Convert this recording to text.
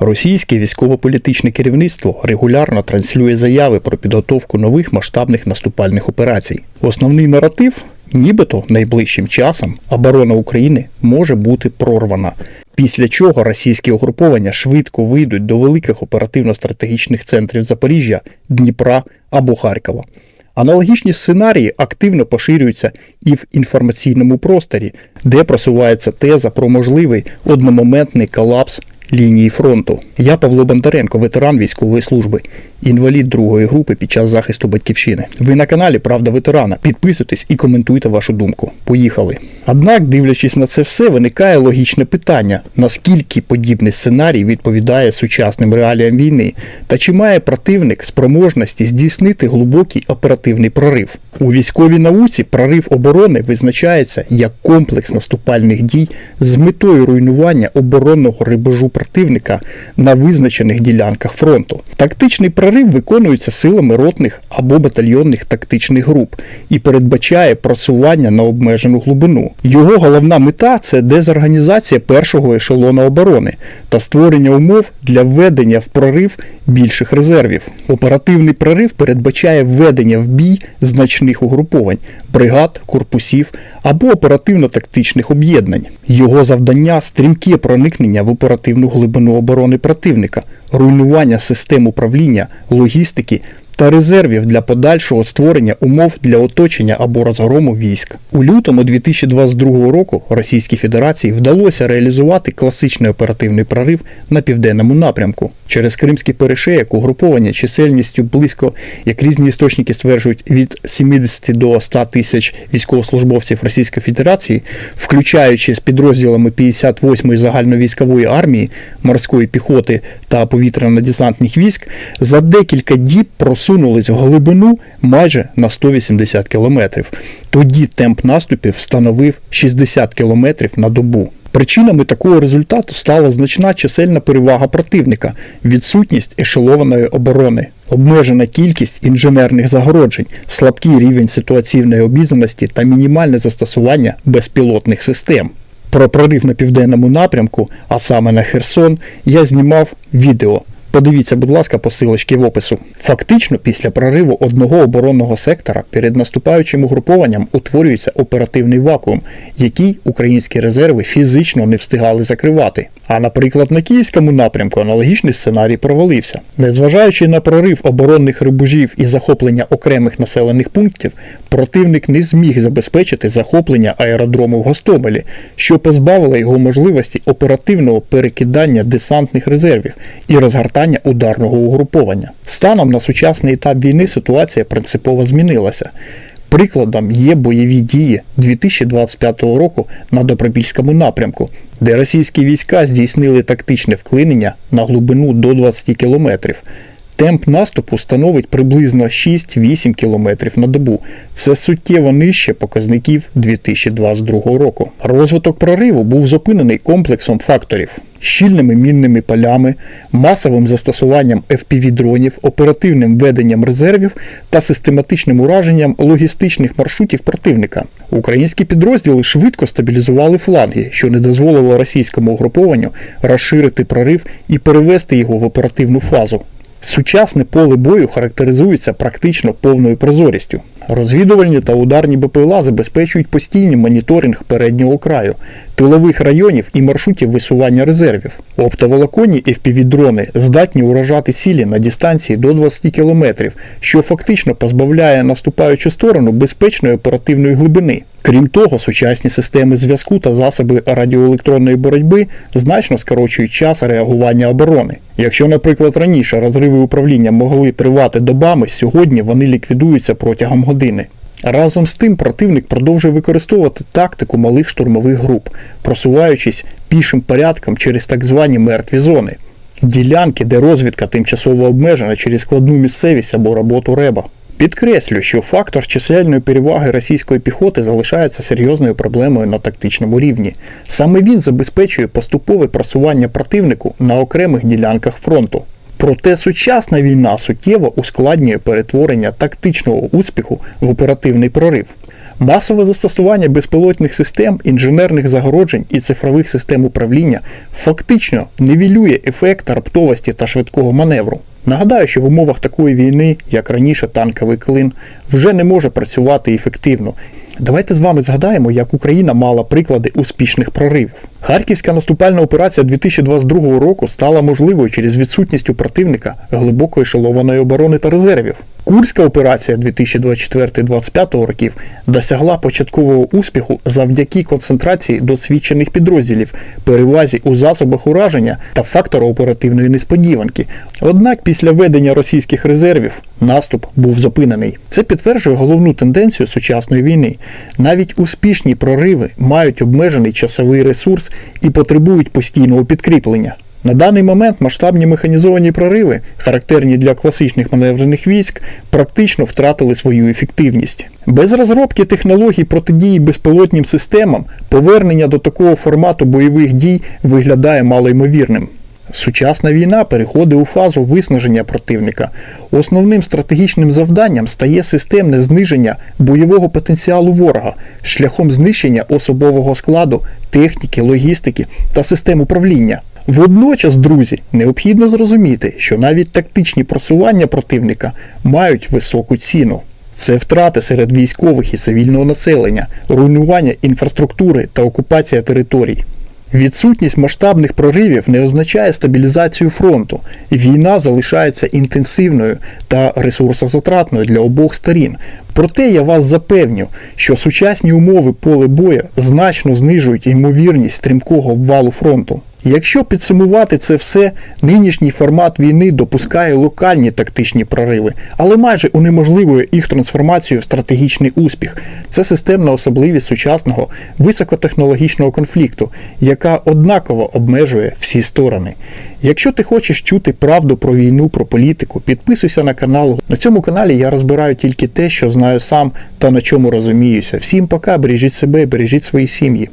Російське військово-політичне керівництво регулярно транслює заяви про підготовку нових масштабних наступальних операцій. Основний наратив, нібито найближчим часом оборона України може бути прорвана. Після чого російські угруповання швидко вийдуть до великих оперативно-стратегічних центрів Запоріжжя, Дніпра або Харкова. Аналогічні сценарії активно поширюються і в інформаційному просторі, де просувається теза про можливий одномоментний колапс лінії фронту. Я Павло Бондаренко, ветеран військової служби, інвалід другої групи під час захисту батьківщини. Ви на каналі Правда ветерана. Підписуйтесь і коментуйте вашу думку. Поїхали. Однак, дивлячись на це все, виникає логічне питання: наскільки подібний сценарій відповідає сучасним реаліям війни, та чи має противник спроможності здійснити глибокий оперативний прорив? У військовій науці прорив оборони визначається як комплекс наступальних дій з метою руйнування оборонного рибежу противника на визначених ділянках фронту. Тактичний прорив виконується силами ротних або батальйонних тактичних груп і передбачає просування на обмежену глибину. Його головна мета це дезорганізація першого ешелону оборони та створення умов для введення в прорив більших резервів. Оперативний прорив передбачає введення в бій значних угруповань, бригад, корпусів або оперативно-тактичних об'єднань. Його завдання стрімке проникнення в оперативну глибину оборони противника, руйнування систем управління, логістики та резервів для подальшого створення умов для оточення або розгрому військ. У лютому 2022 року Російській Федерації вдалося реалізувати класичний оперативний прорив на південному напрямку. Через Кримський перешеєк угруповання чисельністю близько, як різні істочники стверджують, від 70 до 100 тисяч військовослужбовців Російської Федерації, включаючи з підрозділами 58-ї загальновійськової армії, морської піхоти та повітряно-десантних військ, за декілька діб просунулись в глибину майже на 180 кілометрів. Тоді темп наступів становив 60 кілометрів на добу. Причинами такого результату стала значна чисельна перевага противника, відсутність ешелованої оборони, обмежена кількість інженерних загороджень, слабкий рівень ситуаційної обізнаності та мінімальне застосування безпілотних систем. Про прорив на південному напрямку, а саме на Херсон, я знімав відео. Подивіться, будь ласка, посилочки в опису. Фактично, після прориву одного оборонного сектора перед наступаючим угрупованням утворюється оперативний вакуум, який українські резерви фізично не встигали закривати. А наприклад, на київському напрямку аналогічний сценарій провалився. Незважаючи на прорив оборонних рибужів і захоплення окремих населених пунктів, противник не зміг забезпечити захоплення аеродрому в Гостомелі, що позбавило його можливості оперативного перекидання десантних резервів і розгортання ударного угруповання. Станом на сучасний етап війни ситуація принципово змінилася. Прикладом є бойові дії 2025 року на Добропільському напрямку, де російські війська здійснили тактичне вклинення на глибину до 20 кілометрів. Темп наступу становить приблизно 6-8 км на добу. Це суттєво нижче показників 2022 року. Розвиток прориву був зупинений комплексом факторів: щільними мінними полями, масовим застосуванням FPV-дронів, оперативним веденням резервів та систематичним ураженням логістичних маршрутів противника. Українські підрозділи швидко стабілізували фланги, що не дозволило російському угрупованню розширити прорив і перевести його в оперативну фазу. Сучасне поле бою характеризується практично повною прозорістю. Розвідувальні та ударні БПЛА забезпечують постійний моніторинг переднього краю, тилових районів і маршрутів висування резервів. Оптоволоконні FPV-дрони здатні уражати цілі на дистанції до 20 км, що фактично позбавляє наступаючу сторону безпечної оперативної глибини. Крім того, сучасні системи зв'язку та засоби радіоелектронної боротьби значно скорочують час реагування оборони. Якщо, наприклад, раніше розриви управління могли тривати добами, сьогодні вони ліквідуються протягом години. Разом з тим противник продовжує використовувати тактику малих штурмових груп, просуваючись пішим порядком через так звані мертві зони, ділянки, де розвідка тимчасово обмежена через складну місцевість або роботу реба. Підкреслю, що фактор чисельної переваги російської піхоти залишається серйозною проблемою на тактичному рівні. Саме він забезпечує поступове просування противнику на окремих ділянках фронту. Проте сучасна війна суттєво ускладнює перетворення тактичного успіху в оперативний прорив. Масове застосування безпілотних систем, інженерних загороджень і цифрових систем управління фактично нівелює ефект раптовості та швидкого маневру. Нагадаю, що в умовах такої війни, як раніше танковий клин, вже не може працювати ефективно. Давайте з вами згадаємо, як Україна мала приклади успішних проривів. Харківська наступальна операція 2022 року стала можливою через відсутність у противника глибоко ешелованої оборони та резервів. Курська операція 2024-2025 років досягла початкового успіху завдяки концентрації досвідчених підрозділів, перевазі у засобах ураження та фактору оперативної несподіванки. Однак після ведення російських резервів наступ був зупинений. Це підтверджує головну тенденцію сучасної війни. Навіть успішні прориви мають обмежений часовий ресурс і потребують постійного підкріплення. На даний момент масштабні механізовані прориви, характерні для класичних маневрених військ, практично втратили свою ефективність. Без розробки технологій протидії безпілотним системам повернення до такого формату бойових дій виглядає малоймовірним. Сучасна війна переходить у фазу виснаження противника. Основним стратегічним завданням стає системне зниження бойового потенціалу ворога шляхом знищення особового складу, техніки, логістики та систем управління. Водночас, друзі, необхідно зрозуміти, що навіть тактичні просування противника мають високу ціну. Це втрати серед військових і цивільного населення, руйнування інфраструктури та окупація територій. Відсутність масштабних проривів не означає стабілізацію фронту. Війна залишається інтенсивною та ресурсозатратною для обох сторін. Проте я вас запевню, що сучасні умови поле бою значно знижують ймовірність стрімкого обвалу фронту. Якщо підсумувати це все, нинішній формат війни допускає локальні тактичні прориви, але майже унеможливує їх трансформацію в стратегічний успіх. Це системна особливість сучасного високотехнологічного конфлікту, яка однаково обмежує всі сторони. Якщо ти хочеш чути правду про війну, про політику, підписуйся на канал. На цьому каналі я розбираю тільки те, що знаю сам та на чому розуміюся. Всім пока, бережіть себе, бережіть свої сім'ї.